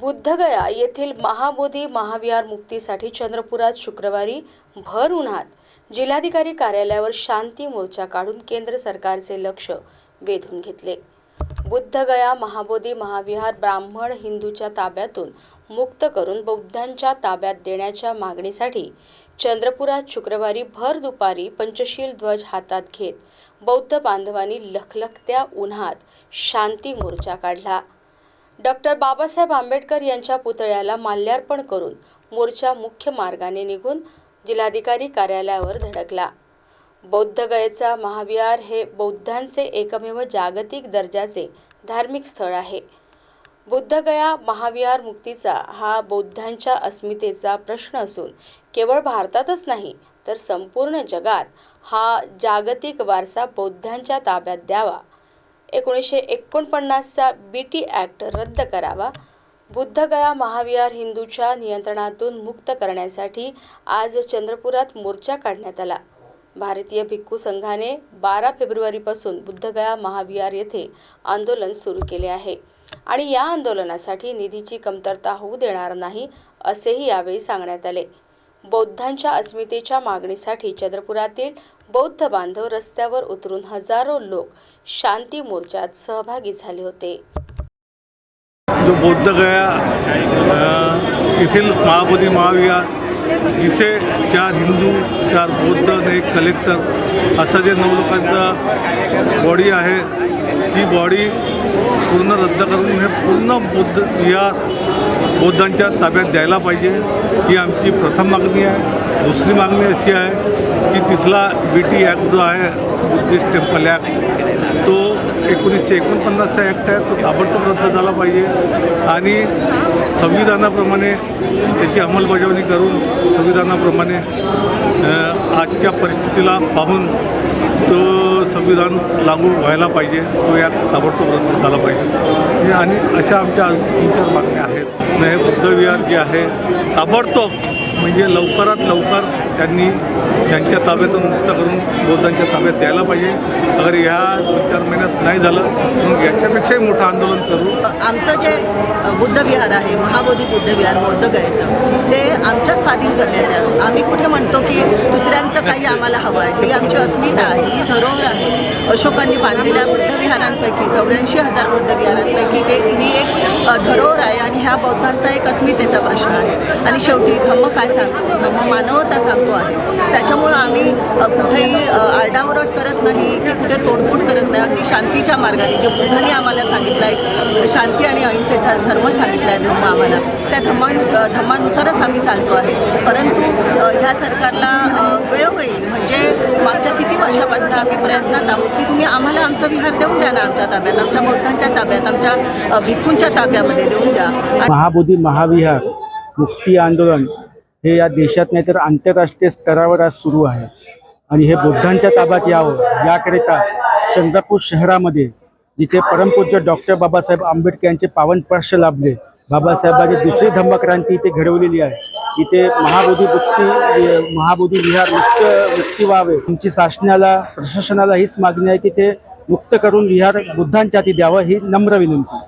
बुद्धगया येथील महाबोधी महाविहार मुक्तीसाठी चंद्रपुरात शुक्रवारी भर उन्हात. जिल्हाधिकारी कार्यालयावर शांती मोर्चा काढून केंद्र सरकारचे लक्ष वेधून घेतले. बुद्धगया महाबोधी महाविहार ब्राह्मण हिंदूच्या ताब्यातून मुक्त करून बौद्धांच्या ताब्यात देण्याच्या मागणीसाठी चंद्रपुरात शुक्रवारी भर दुपारी पंचशील ध्वज हातात घेत बौद्ध बांधवांनी लखलखत्या उन्हात शांती मोर्चा काढला. डॉक्टर बाबासाहेब आंबेडकर यांच्या पुतळ्याला माल्यार्पण करून मोर्चा मुख्य मार्गाने निघून जिल्हाधिकारी कार्यालयावर धडकला. बौद्धगयेचा महाविहार हे बौद्धांचे एकमेव जागतिक दर्जाचे धार्मिक स्थळ आहे. बुद्धगया महाविहार मुक्तीचा हा बौद्धांच्या अस्मितेचा प्रश्न असून केवळ भारतातच नाही तर संपूर्ण जगात हा जागतिक वारसा बौद्धांच्या ताब्यात द्यावा एकोणीसशे एकोणपन्नासचा बी टी ॲक्ट रद्द करावा. बुद्धगया महाविहार हिंदूच्या नियंत्रणातून मुक्त करण्यासाठी आज चंद्रपुरात मोर्चा काढण्यात आला. भारतीय भिक्खू संघाने बारा फेब्रुवारीपासून बुद्धगया महाविहार येथे आंदोलन सुरू केले आहे आणि या आंदोलनासाठी निधीची कमतरता होऊ देणार नाही असेही यावेळी सांगण्यात आले. बौद्धांच्या अस्मितेच्या मागणीसाठी चंद्रपुरातील बौद्ध बांधव रस्त्यावर उतरून हजारो लोक शांती मोर्चात सहभागी झाले होते. जो बोद्धगया अ, येथील महाबोधी महाविहार जिथे चार हिंदू चार बौद्ध आणि एक कलेक्टर असा जे नऊ लोकांचा बॉडी आहे ती बॉडी पूर्ण रद्द करून हे पूर्ण बौद्ध या बौद्धांच्या ताब्यात द्यायला पाहिजे. ही आमची प्रथम मागणी आहे. दुसरी मागणी अशी आहे की तिथला बी टी ॲक्ट जो आहे बुद्धिस्ट टेम्पल ॲक्ट तो एकोणीसशे एकोणपन्नासचा ॲक्ट आहे तो ताबडतोब रद्द झाला पाहिजे. आणि संविधानाप्रमाणे त्याची अंमलबजावणी करून संविधानाप्रमाणे आजच्या परिस्थितीला पाहून तो संविधान लागू व्हायला पाहिजे. तो या ताबडतोब रद्द झाला पाहिजे. आणि अशा आमच्या तीन चार मागण्या आहेत. हे बुद्धविहार जे आहे ताबडतोब म्हणजे लवकरात लवकर त्यांनी त्यांच्या ताब्यातून मुक्त करून बौद्धांच्या ताब्यात द्यायला पाहिजे. अगर ह्या दोन चार महिन्यात नाही झालं मग याच्यापेक्षाही मोठं आंदोलन करू. आमचं जे बुद्धविहार आहे महाबोधी बुद्ध विहार बौद्ध गयाचं ते आमच्या स्वाधीन करण्यात यावं. आम्ही कुठे म्हणतो की दुसऱ्यांचं काही आम्हाला हवं आहे ही आमची अस्मिता आहे ही धरोहर आहे. अशोकांनी बांधलेल्या बुद्धविहारांपैकी चौऱ्याऐंशी हजार बुद्ध विहारांपैकी हे ही एक धरोहर आहे आणि ह्या बौद्धांचा एक अस्मितेचा प्रश्न आहे. आणि शेवटी धम्म काय सांगतो? धम्म मानवता सांगतो आहे त्याच्यामुळं आम्ही कुठेही आरडाओरड करत नाही की कुठे तोडफोड करत नाही. अगदी शांतीच्या मार्गाने जे बुद्धांनी आम्हाला सांगितलं आहे शांती आणि अहिंसेचा धर्म सांगितला आहे धम्म आम्हाला. त्या धम्मा धम्मानुसारच आम्ही चालतो आहे. परंतु ह्या सरकारला वेळोवेळी म्हणजे मागच्या किती वर्षापासून आम्ही प्रयत्नात आहोत की तुम्ही आम्हाला आमचं विहार देऊन द्या ना आमच्या ताब्यात. आमच्या बौद्धांच्या ताब्यात आमच्या भिक्कूंच्या भिक्खूंच्या ताब्यामध्ये देऊन द्या. आणि महाबोधी महाविहार मुक्ती आंदोलन हे या देशात नाही तर आंतरराष्ट्रीय स्तरावर आज सुरू आहे. आणि हे बुद्धांच्या ताब्यात यावं याकरिता चंद्रपूर शहरामध्ये जिथे परमपूज्य डॉक्टर बाबासाहेब आंबेडकर यांचे पावन स्पर्श लाभले बाबासाहेबांनी दुसरी धम्मक्रांती इथे घडवलेली आहे. इथे महाबोधी मुक्ती महाबोधी विहार मुक्त मुक्ती व्हावे. तुमची शासनाला प्रशासनाला हीच मागणी आहे की ते मुक्त करून विहार बुद्धांच्या हाती द्यावं ही नम्र विनंती.